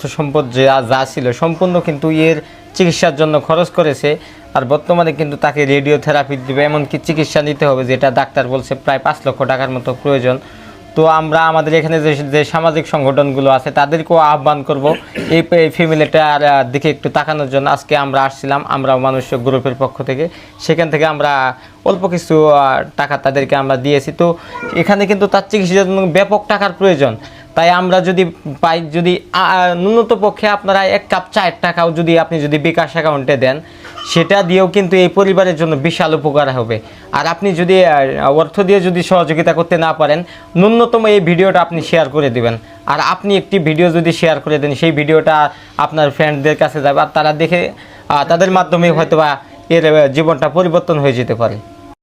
অর্থ সম্পদ যা যা ছিল সম্পূর্ণ কিন্তু এর চিকিৎসার জন্য খরচ করেছে। আর বর্তমানে কিন্তু তাকে রেডিওথেরাপি দেবে, এমনকি চিকিৎসা নিতে হবে যেটা ডাক্তার বলছে প্রায় পাঁচ লক্ষ টাকার মতো প্রয়োজন। তো আমরা আমাদের এখানে যে যে সামাজিক সংগঠনগুলো আছে তাদেরকেও আহ্বান করব এই ফ্যামিলিটার দিকে একটু তাকানোর জন্য। আজকে আমরা আসছিলাম আমরা মানুষ গ্রুপের পক্ষ থেকে। সেখান থেকে আমরা অল্প কিছু টাকা তাদেরকে আমরা দিয়েছি। তো এখানে কিন্তু তার চিকিৎসার জন্য ব্যাপক টাকার প্রয়োজন। তাই আমরা যদি পাই যদি আহ, ন্যূনতম পক্ষে আপনারা এক কাপ চায়ের টাকাও যদি আপনি যদি বিকাশ অ্যাকাউন্টে দেন সেটা দিয়েও কিন্তু এই পরিবারের জন্য বিশাল উপকার হবে। আর আপনি যদি অর্থ দিয়ে যদি সহযোগিতা করতে না পারেন ন্যূনতম এই ভিডিওটা আপনি শেয়ার করে দিবেন। আর আপনি একটি ভিডিও যদি শেয়ার করে দেন সেই ভিডিওটা আপনার ফ্রেন্ডদের কাছে যাবে আর তারা দেখে তাদের মাধ্যমে হয়তো বা এর জীবনটা পরিবর্তন হয়ে যেতে পারে।